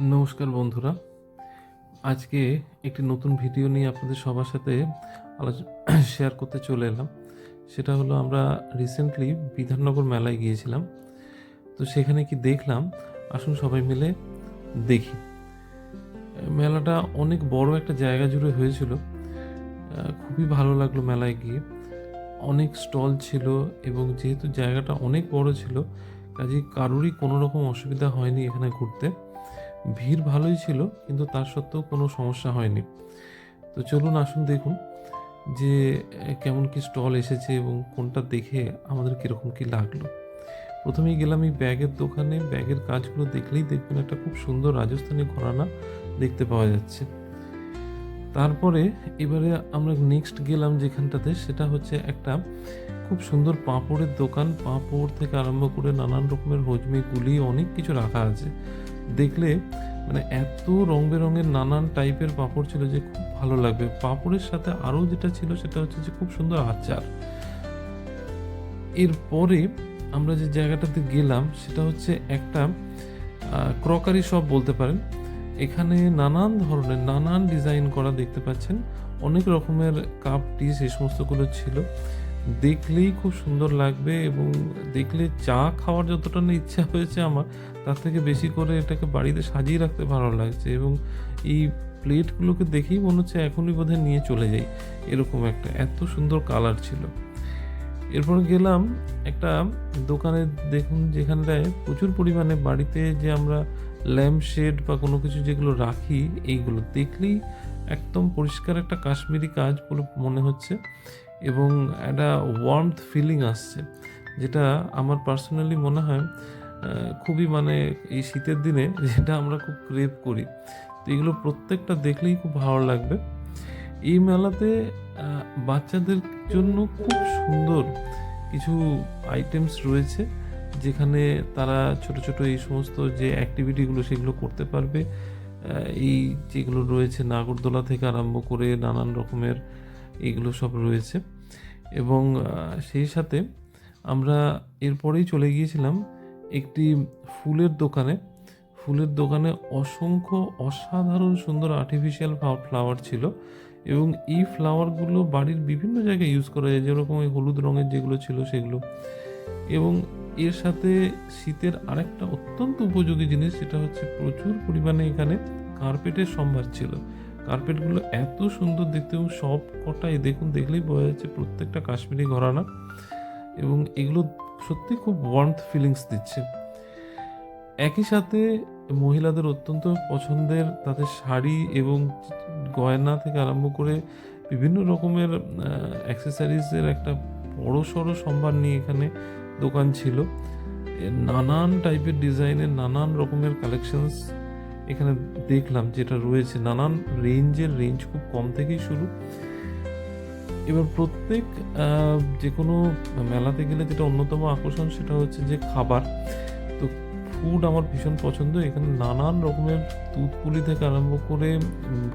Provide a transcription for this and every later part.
নমস্কার বন্ধুরা। আজকে একটি নতুন ভিডিও নিয়ে আপনাদের সবার সাথে আলোচনা শেয়ার করতে চলে এলাম। সেটা হলো আমরা রিসেন্টলি বিধাননগর মেলায় গিয়েছিলাম। তো সেখানে কি দেখলাম? আসুন সবাই মিলে দেখি। মেলাটা অনেক বড় একটা জায়গা জুড়ে হয়েছিল। খুবই ভালো লাগল মেলায় গিয়ে। অনেক স্টল ছিল এবং যেহেতু জায়গাটা অনেক বড় ছিল কাজে কারোরই কোনো রকম অসুবিধা হয়নি এখানে ঘুরতে। ভিড় ভালোই ছিল, কিন্তু তার সত্ত্বেও কোনো সমস্যা হয়নি। তো চলুন, আসুন দেখুন যে কেমন কি স্টল এসেছে এবং কোনটা দেখে আমাদের কীরকম কি লাগল। প্রথমেই গেলাম এই ব্যাগের দোকানে। ব্যাগের কাজগুলো দেখলেই দেখবেন একটা খুব সুন্দর রাজস্থানি ঘরানা দেখতে পাওয়া যাচ্ছে। তারপরে এবারে আমরা নেক্সট গেলাম যেখানটাতে, সেটা হচ্ছে একটা খুব সুন্দর পাঁপড়ের দোকান। পাঁপড় থেকে আরম্ভ করে নানান রকমের হজমি, গুলি, অনেক কিছু রাখা আছে। দেখলে মানে এত রং বেরঙের নানান টাইপের পাঁপড় ছিল যে খুব ভালো লাগবে। পাঁপড়ের সাথে আরও যেটা ছিল সেটা হচ্ছে যে খুব সুন্দর আচার। এরপরে আমরা যে জায়গাটাতে গেলাম সেটা হচ্ছে একটা ক্রকারি শপ বলতে পারেন। এখানে নানান ধরনের, নানান ডিজাইন করা দেখতে পাচ্ছেন। অনেক রকমের কাপ ডিশ এই সমস্তগুলো ছিল। দেখলেই খুব সুন্দর লাগবে এবং দেখলে চা খাওয়ার যতটা না ইচ্ছা হয়েছে আমার, তার থেকে বেশি করে এটাকে বাড়িতে সাজিয়ে রাখতে ভালো লাগছে এবং এই প্লেটগুলোকে দেখেই মনে হচ্ছে এখনই বোধহয় নিয়ে চলে যাই, এরকম একটা, এত সুন্দর কালার ছিল। এরপর গেলাম একটা দোকানে, দেখুন যেখানটায় প্রচুর পরিমাণে বাড়িতে যে আমরা ল্যাম্প শেড বা কোনো কিছু যেগুলো রাখি, এইগুলো। দেখলেই একদম পরিষ্কার একটা কাশ্মীরি কাজ বলে মনে হচ্ছে। এবং একটা ওয়ার্মথ ফিলিং আসছে, যেটা আমার পার্সোনালি মনে হয় খুবই মানে এই শীতের দিনে যেটা আমরা খুব ক্রেভ করি। তো এগুলো প্রত্যেকটা দেখলেই খুব ভালো লাগবে। এই মেলাতে বাচ্চাদের জন্য খুব সুন্দর কিছু আইটেমস রয়েছে, যেখানে তারা ছোট ছোট এই সমস্ত যে অ্যাক্টিভিটিগুলো সেগুলো করতে পারবে। এই যেগুলো রয়েছে, নাগরদোলা থেকে আরম্ভ করে নানান রকমের এগুলো সব রয়েছে। এবং সেই সাথে আমরা এরপরেই চলে গিয়েছিলাম একটি ফুলের দোকানে। ফুলের দোকানে অসংখ্য অসাধারণ সুন্দর আর্টিফিশিয়াল ফ্লাওয়ার ছিল এবং এই ফ্লাওয়ারগুলো বাড়ির বিভিন্ন জায়গায় ইউজ করা যায়, যেরকম ওই হলুদ রঙের যেগুলো ছিল সেগুলো। এবং এর সাথে শীতের আরেকটা অত্যন্ত উপযোগী জিনিস, সেটা হচ্ছে প্রচুর পরিমাণে এখানে কার্পেটের সম্ভার ছিল। কার্পেটগুলো এত সুন্দর দেখতে এবং সব কটাই দেখুন, দেখলেই বোঝা যাচ্ছে প্রত্যেকটা কাশ্মীরি ঘরানা এবং এগুলো সত্যি খুব ওয়ার্মথ ফিলিংস দিচ্ছে। একই সাথে মহিলাদের অত্যন্ত পছন্দের তাদের শাড়ি এবং গয়না থেকে আরম্ভ করে বিভিন্ন রকমের অ্যাক্সেসরিজের একটা বড় সড়ো সম্ভার নিয়ে এখানে দোকান ছিল। নানান টাইপের ডিজাইনের নানান রকমের কালেকশনস এখানে দেখলাম যেটা রয়েছে, নানান রেঞ্জের রেঞ্জ খুব কম থেকেই শুরু। এবার প্রত্যেক যে কোনো মেলাতে গেলে যেটা অন্যতম আকর্ষণ সেটা হচ্ছে যে খাবার। তো ফুড আমার ভীষণ পছন্দ। এখানে নানান রকমের দুধ পুলি থেকে আরম্ভ করে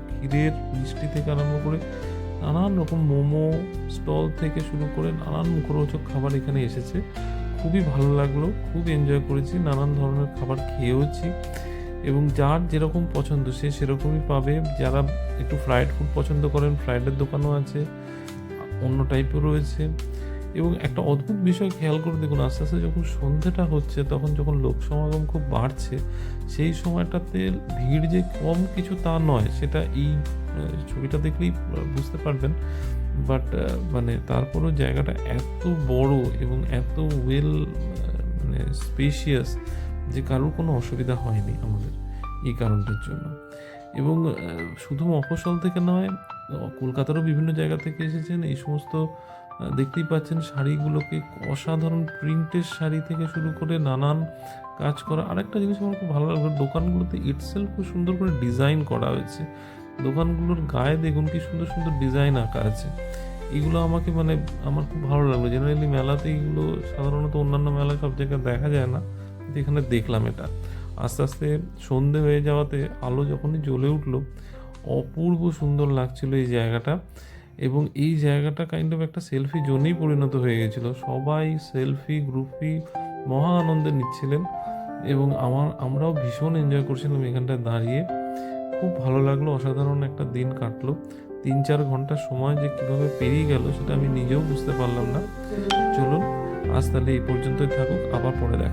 ক্ষীরের মিষ্টি থেকে আরম্ভ করে, নানান রকম মোমো স্টল থেকে শুরু করে নানান মুখরোচক খাবার এখানে এসেছে। খুবই ভালো লাগল, খুব এনজয় করেছি, নানান ধরনের খাবার খেয়েওছি। এবং যার যেরকম পছন্দ, সে সেরকমই পাবে। যারা একটু ফ্রায়েড ফুড পছন্দ করেন ফ্রাইডের দোকানও আছে, অন্য টাইপও রয়েছে। এবং একটা অদ্ভুত বিষয় খেয়াল করে দেখুন, আস্তে আস্তে যখন সন্ধ্যেটা হচ্ছে, তখন যখন লোক সমাগম খুব বাড়ছে, সেই সময়টাতে ভিড় যে কম কিছু তা নয়, সেটা এই ছবিটা দেখলেই বুঝতে পারবেন। বাট মানে তারপরও জায়গাটা এত বড় এবং এত ওয়েল মানে স্পেশিয়াস যে কারোর কোনো অসুবিধা হয়নি আমাদের এই কারণটার জন্য। এবং শুধু মফস্বল থেকে নয়, কলকাতারও বিভিন্ন জায়গা থেকে এসেছেন। এই সমস্ত দেখতেই পাচ্ছেন শাড়িগুলোকে অসাধারণ প্রিন্টের শাড়ি থেকে শুরু করে নানান কাজ করা। আরেকটা জিনিস আমার খুব ভালো লাগল, দোকানগুলোতে ইটসেলফ খুব সুন্দর করে ডিজাইন করা হয়েছে। দোকানগুলোর গায়ে দেখুন কি সুন্দর সুন্দর ডিজাইন আঁকা আছে। এগুলো আমাকে মানে আমার খুব ভালো লাগল। জেনারেলি মেলাতে এগুলো সাধারণত অন্যান্য মেলায় সব জায়গায় দেখা যায় না। এখানে দেখলাম এটা। আস্তে আস্তে সন্ধে হয়ে যাওয়াতে আলো যখনই জ্বলে উঠল, অপূর্ব সুন্দর লাগছিল এই জায়গাটা এবং এই জায়গাটা কাইন্ড অফ একটা সেলফি জোনেই পরিণত হয়ে গেছিল। সবাই সেলফি গ্রুপি মহা আনন্দে নিচ্ছিলেন এবং আমার, আমরাও ভীষণ এনজয় করছিলাম এখানটায় দাঁড়িয়ে। খুব ভালো লাগল, অসাধারণ একটা দিন কাটলো। তিন চার ঘণ্টা সময় যে কীভাবে পেরিয়ে গেল সেটা আমি নিজেও বুঝতে পারলাম না। চলুন, আজ তাহলে এই পর্যন্তই থাকুক, আবার পরে দেখা